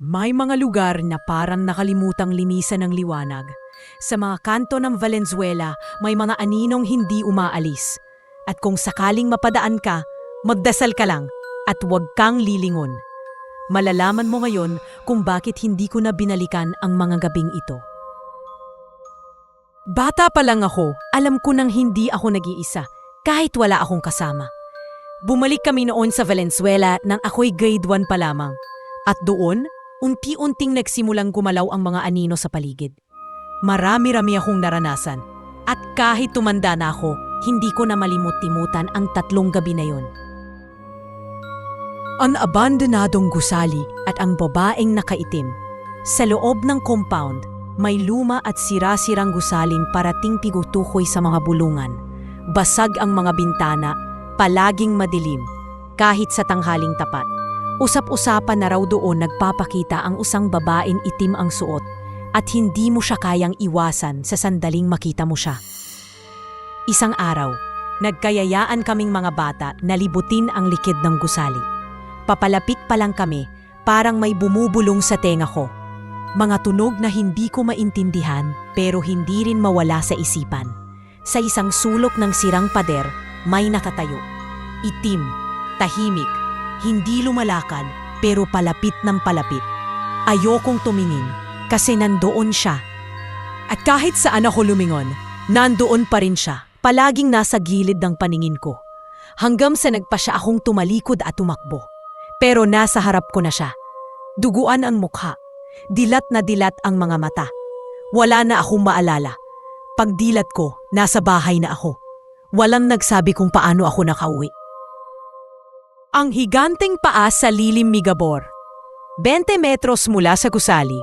May mga lugar na parang nakalimutang linisan ng liwanag. Sa mga kanto ng Valenzuela, may mga aninong hindi umaalis. At kung sakaling mapadaan ka, magdasal ka lang at huwag kang lilingon. Malalaman mo ngayon kung bakit hindi ko na binalikan ang mga gabing ito. Bata pa lang ako, alam ko nang hindi ako nag-iisa, kahit wala akong kasama. Bumalik kami noon sa Valenzuela nang ako'y grade 1 pa lamang. At doon, unti-unting nagsimulang gumalaw ang mga anino sa paligid. Marami-rami akong naranasan. At kahit tumanda na ako, hindi ko na malimut-timutan ang tatlong gabi na yon. Ang abandonadong gusali at ang babaeng nakaitim. Sa loob ng compound, may luma at sira-sirang gusaling parating pigutukoy sa mga bulungan. Basag ang mga bintana, palaging madilim, kahit sa tanghaling tapat. Usap-usapan na raw doon nagpapakita ang usang babaeng itim ang suot at hindi mo siya kayang iwasan sa sandaling makita mo siya. Isang araw, nagkayayaan kaming mga bata na libutin ang likid ng gusali. Papalapit pa lang kami, parang may bumubulong sa tenga ko. Mga tunog na hindi ko maintindihan pero hindi rin mawala sa isipan. Sa isang sulok ng sirang pader, may nakatayo. Itim, tahimik, hindi lumalakad pero palapit ng palapit. Ayokong tumingin kasi nandoon siya. At kahit saan ako lumingon, nandoon pa rin siya, palaging nasa gilid ng paningin ko. Hanggang sa nagpa siya akong tumalikod at tumakbo. Pero nasa harap ko na siya. Duguan ang mukha. Dilat na dilat ang mga mata. Wala na akong maalala. Pagdilat ko, nasa bahay na ako. Walang nagsabi kung paano ako nakauwi. Ang higanteng paa sa lilim Migabor. 20 metros mula sa gusali,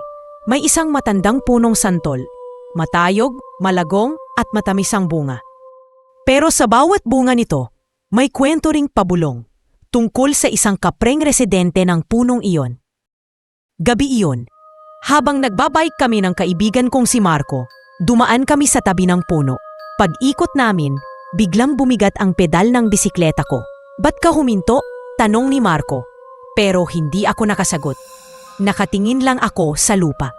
may isang matandang punong santol. Matayog, malagong at matamis ang bunga. Pero sa bawat bunga nito, may kwento ring pabulong tungkol sa isang kapreng residente ng punong iyon. Gabi iyon, habang nagbabike kami ng kaibigan kong si Marco, dumaan kami sa tabi ng puno. Pag-ikot namin, biglang bumigat ang pedal ng bisikleta ko. Ba't ka huminto? Tanong ni Marco. Pero hindi ako nakasagot. Nakatingin lang ako sa lupa.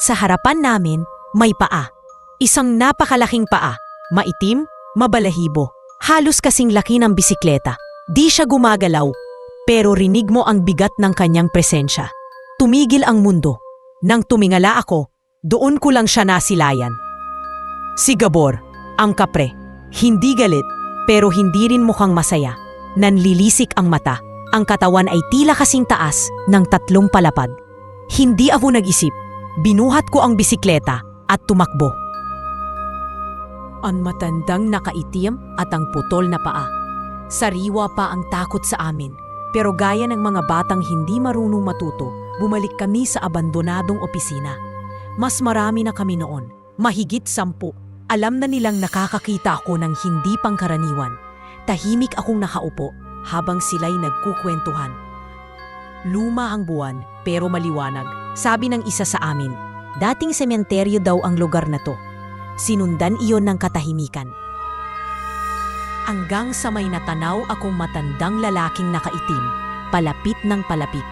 Sa harapan namin, may paa. Isang napakalaking paa. Maitim, mabalahibo. Halos kasing laki ng bisikleta. Di siya gumagalaw, pero rinig mo ang bigat ng kanyang presensya. Tumigil ang mundo. Nang tumingala ako, doon ko lang siya nasilayan. Si Gabor, ang kapre. Hindi galit, pero hindi rin mukhang masaya. Nanlilisik ang mata. Ang katawan ay tila kasing taas ng tatlong palapag. Hindi ako nag-isip. Binuhat ko ang bisikleta at tumakbo. Ang matandang nakaitim at ang putol na paa. Sariwa pa ang takot sa amin. Pero gaya ng mga batang hindi marunong matuto, bumalik kami sa abandonadong opisina. Mas marami na kami noon, mahigit sampu. Alam na nilang nakakakita ako ng hindi pangkaraniwan. Tahimik akong nakaupo habang sila'y nagkukwentuhan. Luma ang buwan pero maliwanag, sabi ng isa sa amin. Dating sementeryo daw ang lugar na to. Sinundan iyon ng katahimikan. Hanggang sa may natanaw akong matandang lalaking nakaitim, palapit ng palapit.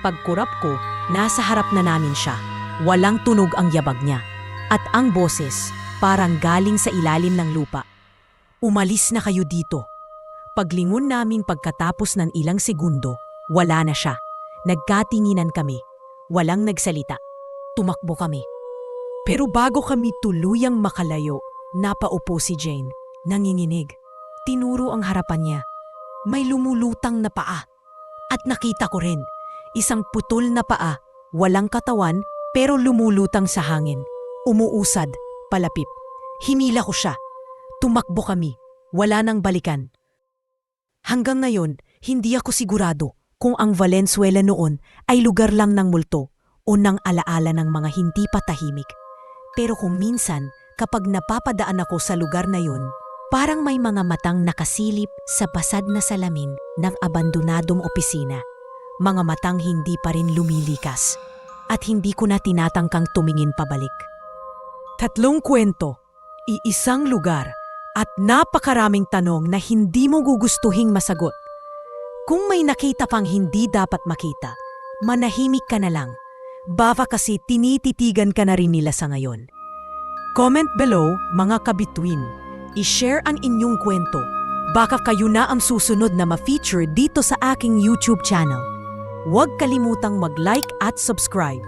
Pagkurap ko, nasa harap na namin siya. Walang tunog ang yabag niya. At ang boses, parang galing sa ilalim ng lupa. Umalis na kayo dito. Paglingon namin pagkatapos ng ilang segundo, wala na siya. Nagkatinginan kami. Walang nagsalita. Tumakbo kami. Pero bago kami tuluyang makalayo, napaupo si Jane, nanginginig. Tinuro ang harapan niya. May lumulutang na paa. At nakita ko rin, isang putol na paa, walang katawan pero lumulutang sa hangin. Umuusad, palapip. Hinila ko siya. Tumakbo kami. Wala nang balikan. Hanggang ngayon, hindi ako sigurado kung ang Valenzuela noon ay lugar lang ng multo o ng alaala ng mga hindi patahimik. Pero kung minsan, kapag napapadaan ako sa lugar na yon, parang may mga matang nakasilip sa basad na salamin ng abandonadong opisina. Mga matang hindi pa rin lumilikas at hindi ko na tinatangkang tumingin pabalik. Tatlong kwento, iisang lugar at napakaraming tanong na hindi mo gugustuhing masagot. Kung may nakita pang hindi dapat makita, manahimik ka na lang Baka kasi tinititigan ka na rin nila sa ngayon. Comment below, mga kabituin. I-share ang inyong kwento. Baka kayo na ang susunod na ma-feature dito sa aking YouTube channel. Huwag kalimutang mag-like at subscribe.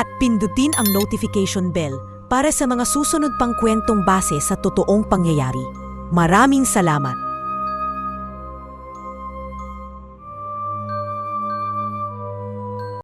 At pindutin ang notification bell para sa mga susunod pang kwentong base sa totoong pangyayari. Maraming salamat!